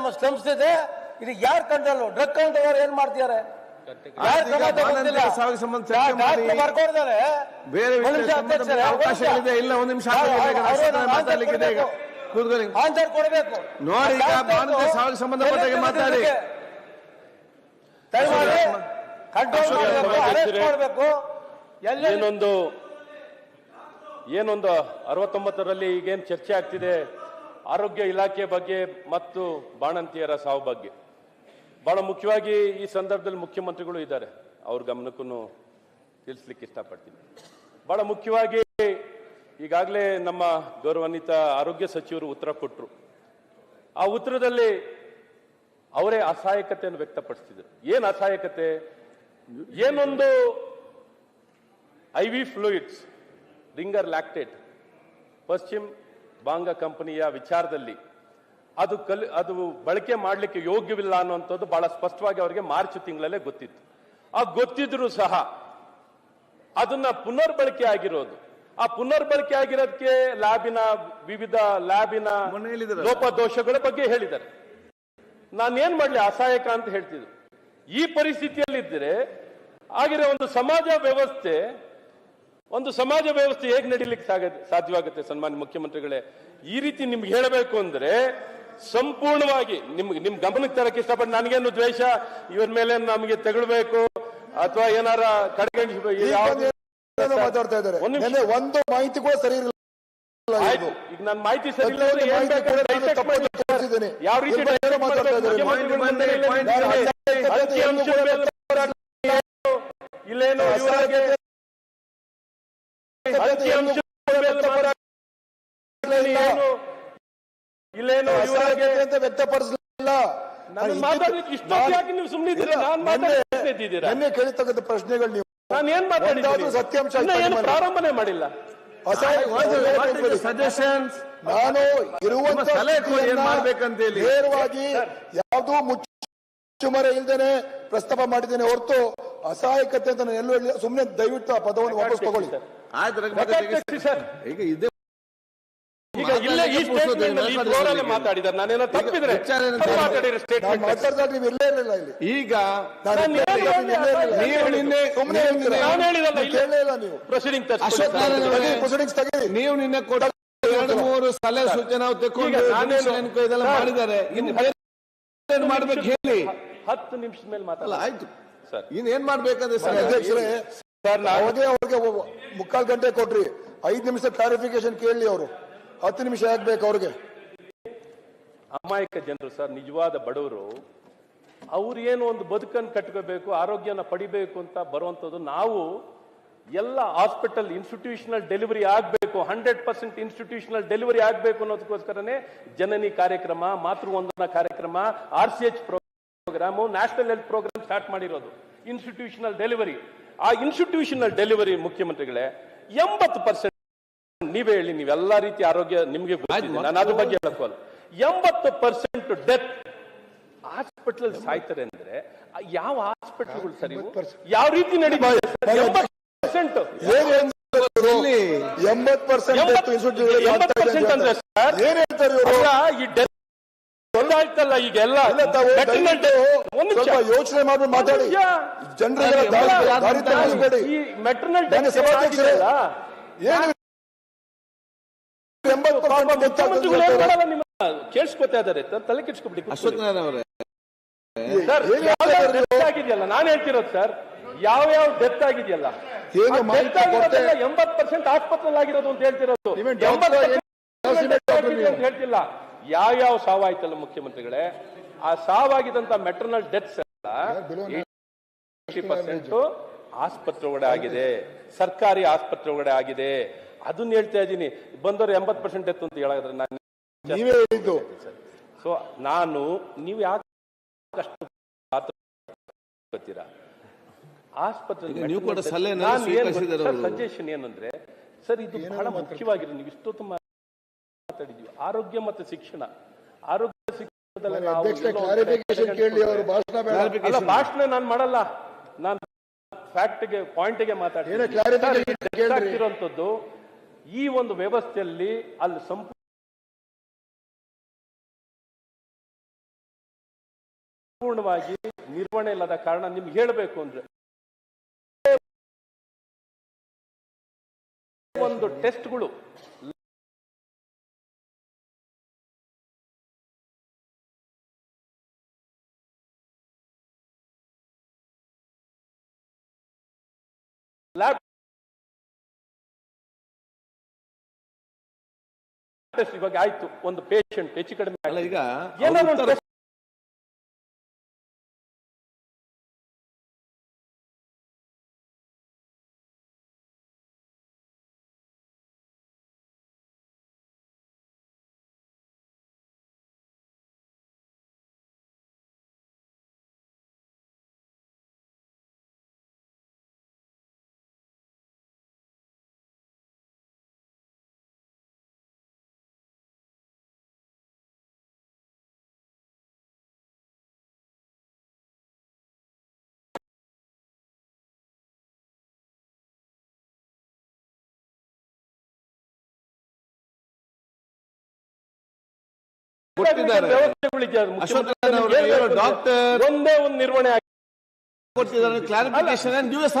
ನಮ್ಮ ಸ್ಲಮ್ಸ್ ಇದೆ ಇದು ಯಾರು ಕಂಟ್ರೋಲ್? ಡ್ರಗ್ ಕಂಟ್ರೋಲ್ ಏನ್ ಮಾಡ್ತಿದ್ದಾರೆ ಸಂಬಂಧ ಬೇರೆ ಸಂಬಂಧ. ಅವಕಾಶಗಳಿದೆ ಇಲ್ಲ ಒಂದು ನಿಮಿಷ ಮಾತಾಡ್ಲಿಕ್ಕಿದೆ. ಕೂತ್ಕೊಳ್ಳಿ. ಆನ್ಸರ್ ಕೊಡಬೇಕು. ನೋಡಿ, ಈಗ ಡಾಕ್ಟ್ರು ಬಾಣಂತಿ ಸಾವಿಗೆ ಸಂಬಂಧಪಟ್ಟಾಗೆ ಎಲ್ಲ ಮಾತಾಡಿ. ಇದಕ್ಕೆ ದಯಮಾಡಿ ಕಂಟ್ರೋಲ್ ಮಾಡಬೇಕು ಅರೆಸ್ಟ್ ಮಾಡಬೇಕು ಎಲ್ಲ ಏನೊಂದು ಏನೊಂದು ಅರವತ್ತೊಂಬತ್ತರಲ್ಲಿ ಈಗೇನ್ ಚರ್ಚೆ ಆಗ್ತಿದೆ? ಆರೋಗ್ಯ ಇಲಾಖೆ ಬಗ್ಗೆ ಮತ್ತು ಬಾಣಂತಿಯರ ಸಾವು ಬಗ್ಗೆ. ಬಹಳ ಮುಖ್ಯವಾಗಿ ಈ ಸಂದರ್ಭದಲ್ಲಿ ಮುಖ್ಯಮಂತ್ರಿಗಳು ಇದ್ದಾರೆ. ಅವ್ರ ಗಮನಕ್ಕೂ ತಿಳಿಸ್ಲಿಕ್ಕೆ ಇಷ್ಟಪಡ್ತೀನಿ. ಬಹಳ ಮುಖ್ಯವಾಗಿ ಈಗಾಗಲೇ ನಮ್ಮ ಗೌರವಾನ್ವಿತ ಆರೋಗ್ಯ ಸಚಿವರು ಉತ್ತರ ಕೊಟ್ಟರು ಆ ಉತ್ತರದಲ್ಲಿ ಅವರೇ ಅಸಹಾಯಕತೆಯನ್ನು ವ್ಯಕ್ತಪಡಿಸ್ತಿದ್ರು. ಏನು ಅಸಹಾಯಕತೆ? ಏನೊಂದು I V fluids, Ringer lactate, Paschim Banga ಕಂಪನಿಯ ವಿಚಾರದಲ್ಲಿ ಅದು ಕಲ್ ಅದು ಬಳಕೆ ಮಾಡಲಿಕ್ಕೆ ಯೋಗ್ಯವಿಲ್ಲ ಅನ್ನುವಂಥದ್ದು ಬಹಳ ಸ್ಪಷ್ಟವಾಗಿ ಅವರಿಗೆ ಮಾರ್ಚ್ ತಿಂಗಳಲ್ಲೇ ಗೊತ್ತಿತ್ತು. ಆ ಗೊತ್ತಿದ್ರು ಸಹ ಅದನ್ನ ಪುನರ್ ಬಳಕೆ ಆಗಿರೋದು. ಆ ಪುನರ್ ಬಳಕೆ ಆಗಿರೋದಕ್ಕೆ ಲ್ಯಾಬಿನ ವಿವಿಧ ಲ್ಯಾಬಿನ ಲೋಪ ದೋಷಗಳ ಲೋಪದೋಷಗಳ ಬಗ್ಗೆ ಹೇಳಿದ್ದಾರೆ. ನಾನೇನ್ ಮಾಡ್ಲಿ ಅಸಹಾಯಕ ಅಂತ ಹೇಳ್ತಿದ್ರು. ಈ ಪರಿಸ್ಥಿತಿಯಲ್ಲಿದ್ದರೆ ಆಗಿರೋ ಒಂದು ಸಮಾಜ ವ್ಯವಸ್ಥೆ ಒಂದು ಸಮಾಜ ವ್ಯವಸ್ಥೆ ಹೇಗೆ ನಡೀಲಿಕ್ಕೆ ಸಾಗ ಸಾಧ್ಯವಾಗುತ್ತೆ ಸನ್ಮಾನ್ಯ ಮುಖ್ಯಮಂತ್ರಿಗಳೇ? ಈ ರೀತಿ ನಿಮ್ಗೆ ಹೇಳಬೇಕು ಅಂದ್ರೆ ಸಂಪೂರ್ಣವಾಗಿ ನಿಮ್ಗೆ ನಿಮ್ ಗಮನಕ್ಕೆ ತರಕ್ಕೆ ಇಷ್ಟಪಟ್ಟು ನನಗೇನು ದ್ವೇಷ? ಇವ್ರ ಮೇಲೆ ನಮಗೆ ತಗೊಳ್ಬೇಕು. ಅಥವಾ ಏನಾರ ಮಾತಾಡ್ತಾ ಇದ್ದಾರೆ. ಒಂದ್ ಮಾಹಿತಿ ಕೂಡ ಸರಿ ಇರಲಿಲ್ಲ ಆಯ್ತು. ಈಗ ನನ್ನ ಮಾಹಿತಿ ಸರಿ ಇಲ್ಲ ನಾನು. ಯಾವ ರೀತಿ ನಾನು ನಾನು ಇಲ್ಲೇನು ಇಲ್ಲೇನು? ಅಂತ ವ್ಯಕ್ತಪಡಿಸಲಿಲ್ಲ ನೀವು ಸುಮ್ಮನೆ ನಿನ್ನೆ ಕೇಳಿರ್ತಕ್ಕಂಥ ಪ್ರಶ್ನೆಗಳು ನೀವು. ನಾನು ಏನ್ ಮಾತಾಡಿದ್ದೀನಿ? ಒಂದಾದ್ರೂ ಸತ್ಯಾಂಶ ಪ್ರಾರಂಭನೆ. ಮಾಡಿಲ್ಲ. ಸಜೆಷನ್ಸ್ ನಾನು ಇರುವಂತ ಮಾಡ್ಬೇಕಂತ ಹೇಳಿ. ನೇರವಾಗಿ ಯಾವುದೂ ಮುಚ್ಚುಮರೆ ಇಲ್ದೇನೆ ಪ್ರಸ್ತಾಪ ಮಾಡಿದ್ದೇನೆ ಹೊರತು ಅಸಹಾಯಕತೆ ಅಂತ ನಾನು ಎಲ್ಲೂ ಹೇಳಿ ಸುಮ್ಮನೆ ದಯವಿಟ್ಟು ಆ ಪದವನ್ನು ವಾಪಸ್ ತಗೊಳ್ಳಿ. ಆಯ್ತು ರಘು ರೆಕಾರ್ಡ್ ಸರ್. ಈಗ ಇದೇ ಈಗ ಇಲ್ಲೇ ಈ ಸ್ಟೇಟ್ಮೆಂಟ್ ಅಲ್ಲಿ ಈ floor ಅಲ್ಲೇ ಮಾತಾಡಿದ್ದಾರೆ. ನಾನೇನೋ ತಪ್ಪಿದ್ರೆ ವಿಚಾರ ಮಾತಾಡಿರೋ ನಾನು ಸ್ಟೇಟ್ಮೆಂಟ್ ಮಾತಾಡ್ದಾಗ ನೀವು ಇಲ್ಲೇ ಇರಲಿಲ್ಲ ಇಲ್ಲಿ. ಈಗ ನಾನು. ನೀವು ನಿನ್ನೆ ಸುಮ್ಮನೆ ನಾನು ಇಲ್ಲ. ಕೇಳಲೇ ಇಲ್ಲ ನೀವು. ಪ್ರೊಸೀಡಿಂಗ್ ಅಶ್ವತ್ಥ ನಾರಾಯಣ ಅವರೇ, ತೆಗೀರಿ, proceedings ತೆಗೀರಿ. ನೀವು ನಿನ್ನೆ ಕೊಟ್ಟ ಎರಡು ಮೂರು ಸಲಹೆ ಸೂಚನೆ ತೆಕ್ಕೊಂಡು ಈಗ ನಾನೇನು- ಜುಡಿಷಿಯಲ್ ಎನ್ಕ್ವೈರಿ ಇದೆಲ್ಲ ಸರ್, ಮಾಡಿದ್ದಾರೆ. ಇನ್ನು ಬೇರೆ ಏನ್ ಮಾಡ್ಬೇಕು ಹೇಳಿ. ಹತ್ತು ನಿಮಿಷದ ಮೇಲೆ ಮಾತಾಡಲ್ಲ ಆಯ್ತು. ಇನ್ ಏನ್ ಮಾಡ್ಬೇಕಂದ್ರೆ ಸರ್ ಅಧ್ಯಕ್ಷರೇ ಅವಾಗೆ ಅವ್ರಿಗೆ ಮುಕ್ಕಾಲ್ ಗಂಟೆ ಕೊಟ್ರಿ. ಐದ್ ನಿಮಿಷ ಕ್ಲಾರಿಫಿಕೇಶನ್ ಕೇಳಿ ಅವರು. ಹತ್ತು ನಿಮಿಷ ಆಗ್ಬೇಕು ಅವ್ರಿಗೆ. ಅಮಾಯಕ ಜನರು ಸರ್ ನಿಜವಾದ ಬಡವರು ಅವ್ರು ಏನು ಒಂದು ಬದುಕನ್ನು ಕಟ್ಕೋಬೇಕು ಆರೋಗ್ಯನ ಪಡಿಬೇಕು ಅಂತ ಬರುವಂಥದ್ದು ನಾವು ಎಲ್ಲ ಹಾಸ್ಪಿಟಲ್ ಇನ್ಸ್ಟಿಟ್ಯೂಷನಲ್ ಡೆಲಿವರಿ ಆಗಬೇಕು ಹಂಡ್ರೆಡ್ ಪರ್ಸೆಂಟ್ ಇನ್ಸ್ಟಿಟ್ಯೂಷನಲ್ ಡೆಲಿವರಿ ಆಗಬೇಕು ಅನ್ನೋದಕ್ಕೋಸ್ಕರನೇ ಜನನಿ ಕಾರ್ಯಕ್ರಮ ಮಾತೃವಂದನಾ ಕಾರ್ಯಕ್ರಮ R C H programme national health programme start ಮಾಡಿರೋದು. ಇನ್ಸ್ಟಿಟ್ಯೂಷನಲ್ ಡೆಲಿವರಿ ಆ ಇನ್ಸ್ಟಿಟ್ಯೂಷನಲ್ ಡೆಲಿವರಿ ಮುಖ್ಯಮಂತ್ರಿಗಳೇ ಎಂಬತ್ತು ಪರ್ಸೆಂಟ್ ನೀವೇ ಹೇಳಿ ನೀವೆಲ್ಲ ರೀತಿ ಆರೋಗ್ಯ ನಿಮಗೆ ನಾನು ಅದ್ರ ಬಗ್ಗೆ ಹೇಳಕ್ಕಲ್ಲ ಎಂಬತ್ತು ಪರ್ಸೆಂಟ್ ಡೆತ್ ಹಾಸ್ಪಿಟಲ್ ಸಾಯ್ತಾರೆ ಅಂದ್ರೆ ಯಾವ ಹಾಸ್ಪಿಟಲ್ಗಳು ಸರಿ ಯಾವ ರೀತಿ ನಡೀತಾರೆ ಎಂಬತ್ತು ಪರ್ಸೆಂಟ್ ಅಂದ್ರೆ ಸರ್? ಏನ್ ಹೇಳ್ತಾರೆ ಇವರು? ಈ ಡೆತ್ ಒಂದಾಯ್ತಲ್ಲ ಈಗ ಎಲ್ಲ ಯೋಚನೆ ಮಾಡಿ ಮಾತಾಡಿ. ಜನರ ನಿಮಿಷ. ದಾರಿ- ಅಲ್ಲ, ದಾರಿ ಈ ಮೆಟರ್ನಲ್ ಕೇಳಿಸ್ಕೊತಾ ಇದಾರೆ ತಲೆ ಕೆಡ್ಸ್ಕೊಬಿಡಿ ಅಶ್ವತ್ಥನಾರಾಯ ಸರ್ ಇದ್ದಾರೆ? ಡೆತ್ ಆಗಿದೆಯಲ್ಲ? ನಾನು ಹೇಳ್ತಿರೋದು ಸರ್ ಯಾವ ಯಾವ ಡೆತ್ ಆಗಿದೆಯಲ್ಲ? ಎಂಬತ್ ಪರ್ಸೆಂಟ್ ಆಸ್ಪತ್ರೆ ಆಗಿರೋದು ಅಂತ ಹೇಳ್ತಿರೋದು. ಹೇಳ್ತಿಲ್ಲ. ಯಾವ ಯಾವ ಸಾವಾಯ್ತಲ್ಲ ಮುಖ್ಯಮಂತ್ರಿಗಳೇ? ಆ ಸಾವಾಗಿದಂತ ಮೆಟರ್ನಲ್ ಡೆತ್ಸ್ ಎಲ್ಲ ಪರ್ಸೆಂಟ್ ಆಸ್ಪತ್ರೆ ಒಳಗಡೆ ಆಗಿದೆ. ಸರ್ಕಾರಿ ಆಸ್ಪತ್ರೆ ಒಳಗಡೆ ಆಗಿದೆ. ಅದನ್ನ ಹೇಳ್ತಾ ಇದ್ದೀನಿ. ಬಂದವರು ಎಂಬತ್ ಪರ್ಸೆಂಟ್ ಡೆತ್ ಅಂತ ಹೇಳಿದ್ರೆ ನಾನು ನೀವೇ ಹೇಳಿದ್ದು. ಸೊ ನಾನು ನೀವು ಯಾಕೆ ಅಷ್ಟು ಆಸ್ಪತ್ರೆ. ಸಜೆಷನ್ ಏನಂದ್ರೆ ಸರ್ ಇದು ಬಹಳ ಮುಖ್ಯವಾಗಿರೋ ನೀವು ಇಷ್ಟೊತ್ತು ಮಾತಾಡಿದ್ವಿ. ಆರೋಗ್ಯ ಮತ್ತು ಶಿಕ್ಷಣ. ಆರೋಗ್ಯ ಶಿಕ್ಷಣದಲ್ಲಿ ಭಾಷಣ ಬೇಡ. ಅಲ್ಲ ಭಾಷಣ ನಾನು ಮಾಡಲ್ಲ. ನಾನು ಫ್ಯಾಕ್ಟ್ಗೆ ಪಾಯಿಂಟ್ಗೆ ಮಾತಾಡ್ತೀನಿ. ಏನೋ clarification ಸರ್, ಈ ಕೇಳ್ರಿ. ಈ ಒಂದು ವ್ಯವಸ್ಥೆಯಲ್ಲಿ ಅಲ್ಲಿ ಸಂಪೂರ್ಣ ಸಂಪೂರ್ಣವಾಗಿ ನಿರ್ವಹಣೆ ಇಲ್ಲದ ಕಾರಣ ನಿಮ್ಗೆ ಹೇಳಬೇಕು ಅಂದ್ರೆ. ಒಂದು ಟೆಸ್ಟ್ಗಳು ಇವಾಗ ಆಯ್ತು. ಒಂದು ಪೇಷಂಟ್ ಹೆಚ್ಚು ಕಡಿಮೆ ಈಗ ಕೊಟ್ಟಿದ್ದಾರೆ. ಡಾಕ್ಟರ್ ಒಂದೇ ಒಂದು ನಿರ್ವಹಣೆ ಕೊಟ್ಟಿದ್ದಾರೆ ಕ್ಲಾರಿಫಿಕೇಶನ್ ನ್ಯೂಸ್